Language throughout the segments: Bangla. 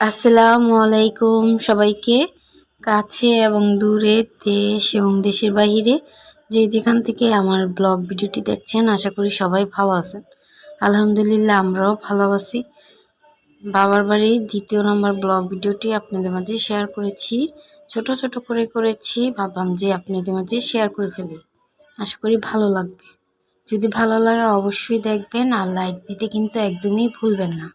আসসালামু আলাইকুম সবাইকে। কাছে এবং দূরে দেশ এবং দেশের বাইরে যে যেখান থেকে আমার ব্লগ ভিডিওটি দেখছেন, আশা করি সবাই ভালো আছেন। আলহামদুলিল্লাহ, আমরাও ভালো আছি। বাবার বাড়ির দ্বিতীয় নম্বর ব্লগ ভিডিওটি আপনাদের মাঝে শেয়ার করেছি। ছোট ছোট করে করেছি, ভাবলাম যে আপনাদের মাঝে শেয়ার করে ফেলি। আশা করি ভালো লাগবে। যদি ভালো লাগে অবশ্যই দেখবেন আর লাইক দিতে কিন্তু একদমই ভুলবেন না।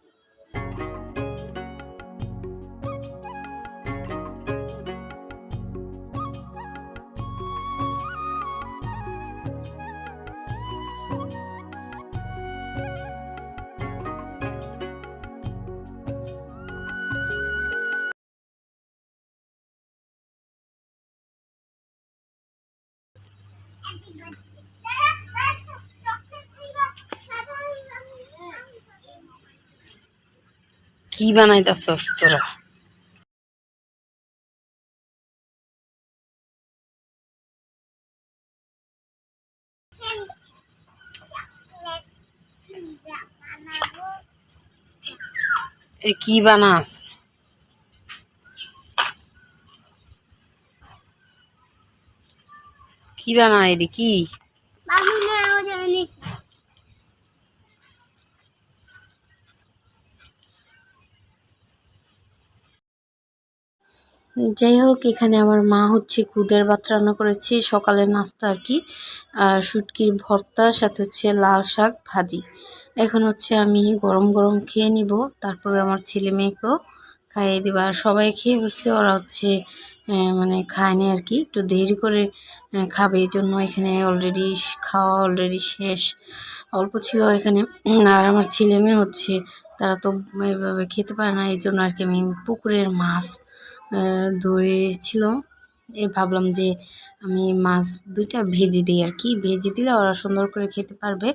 কি বানাইতাছস তোরা? কি বানাস? কি বানায় রে কি? যাই হোক, এখানে আমার মা হচ্ছে খুদের ভাত রান্না করেছে সকালের নাস্তা আর কি। আর শুটকির ভর্তা, সাথে হচ্ছে লাল শাক ভাজি। এখন হচ্ছে আমি গরম গরম খেয়ে নিব, তারপরে আমার ছেলে মেয়েকেও খাইয়ে দেবো। আর সবাই খেয়ে বসছে ওরা হচ্ছে মানে খায়নি আর কি একটু দেরি করে খাবে, এই জন্য এখানে অলরেডি খাওয়া অলরেডি শেষ। অল্প ছিল এখানে। আর আমার ছেলে মেয়ে হচ্ছে, তারা তো এভাবে খেতে পারে না, এই জন্য আর কি আমি পুকুরের মাছ ধরেছিল। এ ভাবলাম যে আমি মাছ দুইটা ভেজে দিই আর কি ভেজে দিলে ওরা সুন্দর করে খেতে পারবে।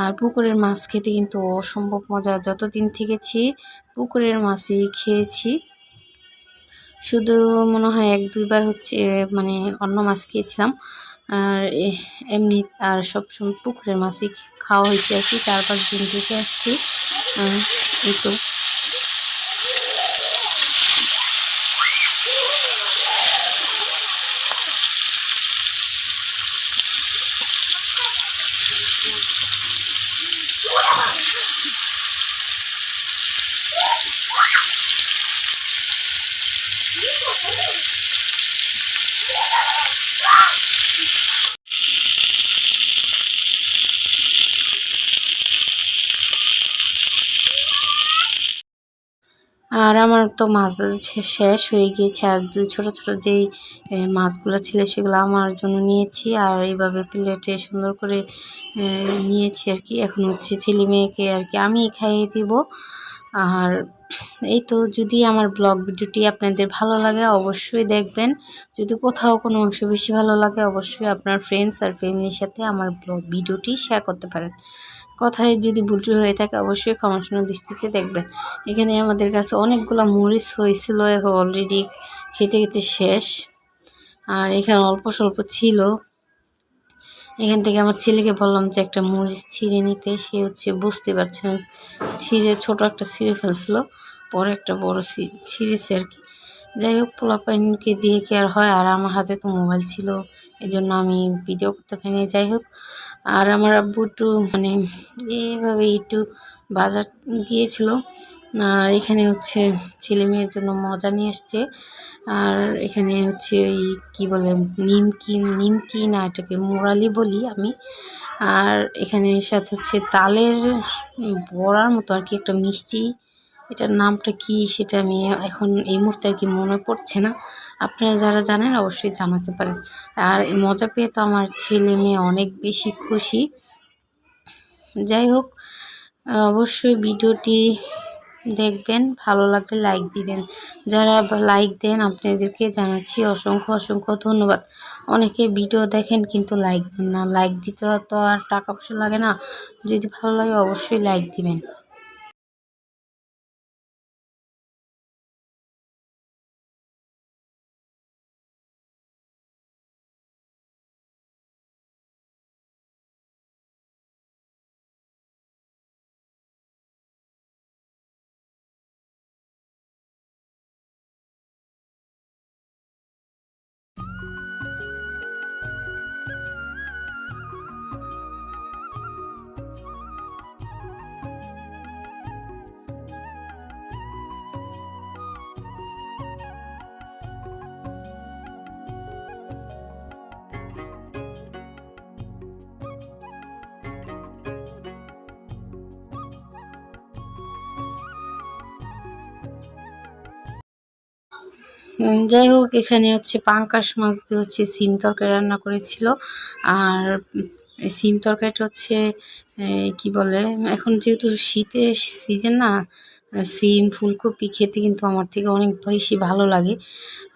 আর পুকুরের মাছ খেতে কিন্তু অসম্ভব মজা। যতদিন থেকেছি পুকুরের মাছই খেয়েছি। শুধু মনে হয় এক, দুইবার হচ্ছে মানে অন্য মাছ খেয়েছিলাম। আর এমনি আর সবসময় পুকুরের মাছই খাওয়া হয়েছে আর কি। চার পাঁচ দিন থেকে আসছি। এই তো। আর আমার তো মাছ ভাজা শেষ হয়ে গিয়েছে। আর দু ছোটো ছোটো যেই মাছগুলো ছিল সেগুলো আমার জন্য নিয়েছি। আর এইভাবে প্লেটে সুন্দর করে নিয়েছি আর কি। এখন হচ্ছে ছেলে মেয়েকে আর কি আমি খাইয়ে দিব। আর এই তো যদি আমার ব্লগ ভিডিওটি আপনাদের ভালো লাগে অবশ্যই দেখবেন। যদি কোথাও কোনো অংশ বেশি ভালো লাগে অবশ্যই আপনার ফ্রেন্ডস আর ফ্যামিলির সাথে আমার ব্লগ ভিডিওটি শেয়ার করতে পারেন। কথায় যদি ভুলটি হয়ে থাকে, অবশ্যই ক্ষমাসূন্য দৃষ্টিতে দেখবেন। এখানে আমাদের কাছে অনেকগুলো মরিচ হয়েছিল অলরেডি খেতে খেতে শেষ। আর এখানে অল্প স্বল্প ছিল। এখান থেকে আমার ছেলেকে বললাম যে, একটা মরিচ ছিঁড়ে নিতে। সে হচ্ছে বুঝতে পারছে না। ছিঁড়ে, ছোটো একটা ছিঁড়ে ফেলছিল, পরে একটা বড় ছিঁড়েছে আর কি। যাই হোক, পোলাপাইনকে দিয়ে কি আর হয়? আর আমার হাতে তো মোবাইল ছিল এই জন্য আমি ভিডিও করতে পারিনি যাই হোক, আর আমার আব্বু একটু মানে এইভাবে একটু বাজার গিয়েছিল। আর এখানে হচ্ছে ছেলে মেয়ের জন্য মজা নিয়ে আসছে। আর এখানে হচ্ছে ওই কী বলে নিমকি নিমকি না এটাকে মোরালি বলি আমি। আর এখানে সাথে হচ্ছে তালের বড়ার মতো আর কি, একটা মিষ্টি এটার নামটা কি, সেটা আমি এখন এই মুহূর্তে আর কি মনে পড়ছে না। আপনারা যারা জানেন অবশ্যই জানাতে পারেন। আর মজা পেয়ে তো আমার ছেলে মেয়ে অনেক বেশি খুশি। যাই হোক, অবশ্যই ভিডিওটি দেখবেন, ভালো লাগলে লাইক দিবেন। যারা লাইক দেন, আপনাদেরকে জানাচ্ছি অসংখ্য অসংখ্য ধন্যবাদ। অনেকে ভিডিও দেখেন কিন্তু লাইক দেন না। লাইক দিতে তো আর টাকা পয়সা লাগে না। যদি ভালো লাগে অবশ্যই লাইক দিবেন। যাই হোক, এখানে হচ্ছে পাঙ্কাশ মাছ দিয়ে হচ্ছে সিম তরকারি রান্না করেছিল। আর সিম তরকারিটা হচ্ছে কি বলে, এখন যেহেতু শীতের সিজন না, সিম, ফুলকপি খেতে কিন্তু আমার থেকে অনেক বেশি ভালো লাগে।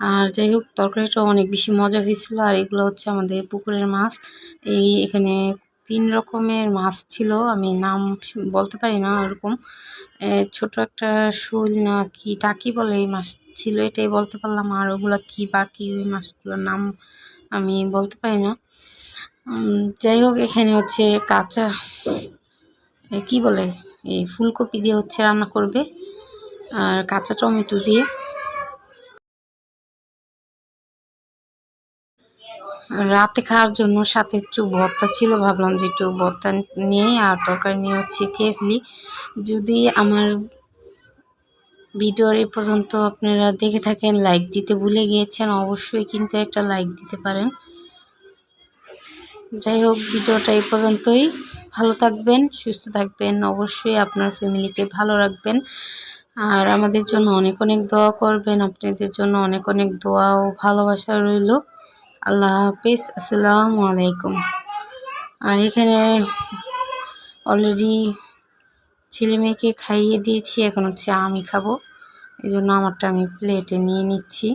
আর যাই হোক তরকারিটা অনেক বেশি মজা হয়েছিল। আর এগুলো হচ্ছে আমাদের পুকুরের মাছ। এই এখানে তিন রকমের মাছ ছিল, আমি নাম বলতে পারি না ওরকম। ছোট একটা শোল না কি, টাকি বলে এই মাছ ছিল, এটাই বলতে পারলাম। আর ওগুলো কি বাকি ওই মাছগুলোর নাম আমি বলতে পারি না। যাই হোক, এখানে হচ্ছে কাঁচা কি বলে? এই ফুলকপি দিয়ে হচ্ছে রান্না করবে। আর কাঁচা টমেটো দিয়ে। রাতে খাওয়ার জন্য সাথে একটু ভর্তা ছিল, ভাবলাম যে একটু ভর্তা নিয়ে আর তরকারি নিয়ে হচ্ছে খেয়ে ফেলি। যদি আমার ভিডিওর এ পর্যন্ত আপনারা দেখে থাকেন লাইক দিতে ভুলে গিয়েছেন, অবশ্যই কিন্তু একটা লাইক দিতে পারেন। যাই হোক, ভিডিওটা এই পর্যন্তই। ভালো থাকবেন, সুস্থ থাকবেন, অবশ্যই আপনার ফ্যামিলিকে ভালো রাখবেন। আর আমাদের জন্য অনেক অনেক দোয়া করবেন, আপনাদের জন্য অনেক অনেক দোয়া ও ভালোবাসা রইল। আল্লাহ হাফিজ, আসসালামু আলাইকুম। আর এখানে অলরেডি ছেলে মেয়েকে খাইয়ে দিয়েছি, এখন হচ্ছে আমি খাব। এই জন্য আমারটা আমি প্লেটে নিয়ে নিচ্ছি।